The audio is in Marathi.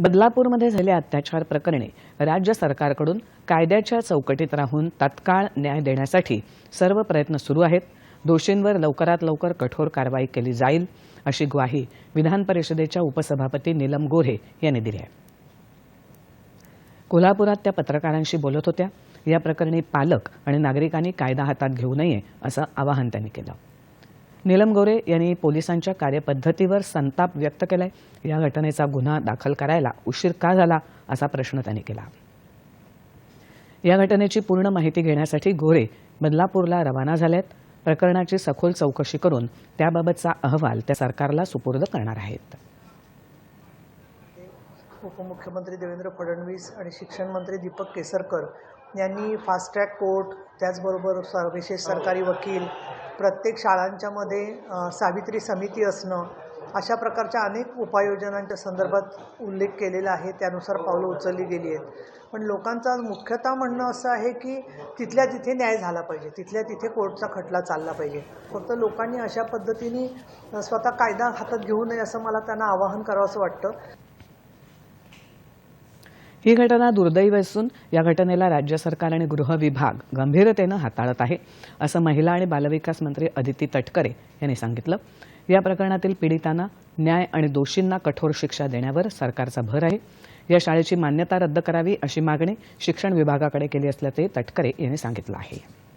बदलापूरमध्ये झालेल्या अत्याचार प्रकरणी राज्य सरकारकडून कायद्याच्या चौकटीत राहून तत्काळ न्याय देण्यासाठी सर्व प्रयत्न सुरू आहेत. दोषींवर लवकरात लवकर कठोर कारवाई केली जाईल अशी ग्वाही विधान परिषदेच्या उपसभापती नीलम गोऱ्हे यांनी दिली आहे. कोल्हापुरात त्या पत्रकारांशी बोलत होत्या. या प्रकरणी पालक आणि नागरिकांनी कायदा हातात घेऊ नये असं आवाहन त्यांनी केलं. नीलम गोरे यांनी पोलिसांच्या कार्यपद्धतीवर संताप व्यक्त केलाय. या घटनेचा गुन्हा दाखल करायला उशीर का झाला असा प्रश्न त्यांनी केला. या घटनेची पूर्ण माहिती घेण्यासाठी गोरे बदलापूरला रवाना झाल्यात प्रकरणाची सखोल चौकशी करून त्याबाबतचा अहवाल त्या सरकारला सुपूर्द करणार आहेत. उपमुख्यमंत्री देवेंद्र फडणवीस आणि शिक्षण मंत्री दीपक केसरकर यांनी फास्ट ट्रॅक कोर्ट त्याचबरोबर विशेष सरकारी वकील प्रत्येक शाळांच्यामध्ये सावित्री समिती असणं अशा प्रकारच्या अनेक उपाययोजनांच्या संदर्भात उल्लेख केलेला आहे. त्यानुसार पावलं उचलली गेली आहेत. पण लोकांचा मुख्यतः म्हणणं असं आहे की तिथल्या तिथे न्याय झाला पाहिजे. तिथल्या तिथे कोर्टचा खटला चालला पाहिजे. फक्त लोकांनी अशा पद्धतीने स्वतः कायदा हातात घेऊ नये असं मला त्यांना आवाहन करावंसं वाटतं. ही घटना दुर्दैवी असून या घटनेला राज्य सरकार आणि गृह विभाग गंभीरतेनं हाताळत आहे असं महिला आणि बालविकास मंत्री अदिती तटकरे यांनी सांगितलं. या प्रकरणातील पीडितांना न्याय आणि दोषींना कठोर शिक्षा देण्यावर सरकारचा भर आहे. या शाळेची मान्यता रद्द करावी अशी मागणी शिक्षण विभागाकडे केली असल्याचे तटकरे यांनी सांगितलं आहे.